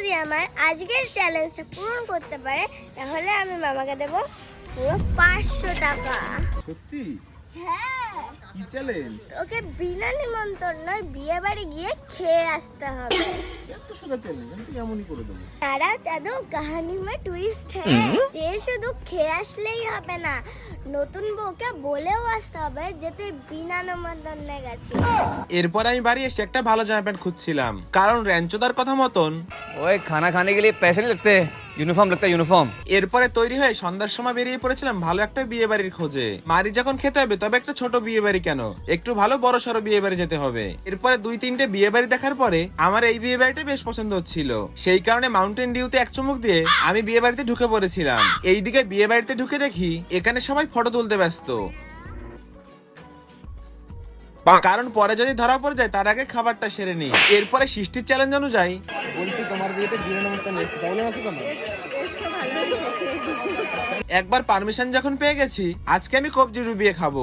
যদি আমার আজকের চ্যালেঞ্জটা পূরণ করতে পারে তাহলে আমি মামাকে দেবো পুরো পাঁচশো টাকা। সত্যি? হ্যাঁ। কি চ্যালেঞ্জ ওকে বিনা নিমন্ত্রণ বিয়ে বাড়ি গিয়ে খেয়ে আসতে হবে এত সোজা চ্যালেঞ্জ আমি তো এমনই করে দেবো তারা চাঁদো কাহানি মে টুইস্ট है যে শুধু খেয়ে আসলেই হবে না নতুন বউকে বলেও আসতে হবে যে তুই বিনা নিমন্ত্রণে গেছিস এরপর আমি বাড়ি এসে একটা ভালো জামা প্যান্ট খুঁজছিলাম কারণ র্যাঞ্চোদার কথা মতন ओए खाना खाने के लिए पैसे नहीं लगते ইউনিফর্ম লাগতে ইউনিফর্ম। এরপরে তৈরি হয়ে সন্ধ্যার সময় বেরিয়ে পড়েছিলাম ভালো একটা বিয়ে বাড়ির খোঁজে। মারি যখন খেতে হবে, তবে একটা ছোট বিয়ে বাড়ি কেন? একটু ভালো বড় সড়ো বিয়ে বাড়ি যেতে হবে। এরপরে দুই তিনটে বিয়ে বাড়ি দেখার পরে আমার এই বিয়ে বাড়িটা বেশ পছন্দ হচ্ছিল। সেই কারণে মাউন্টেন ডিউতে এক চুমুক দিয়ে আমি বিয়ে বাড়িতে ঢুকে পড়েছিলাম। এইদিকে বিয়ে বাড়িতে ঢুকে দেখি, এখানে সবাই ফটো তুলতে ব্যস্ত। কারণ পরে যদি ধরা পড়ে যায় তার আগে খাবারটা সেরে নেই। এরপরে সৃষ্টির চ্যালেঞ্জ অনুযায়ী বলছি তোমার বিয়েতে প্রবলেম আছে কোনো একবার পারমিশন যখন পেয়ে গেছি আজকে আমি কবজি ডুবিয়ে খাব।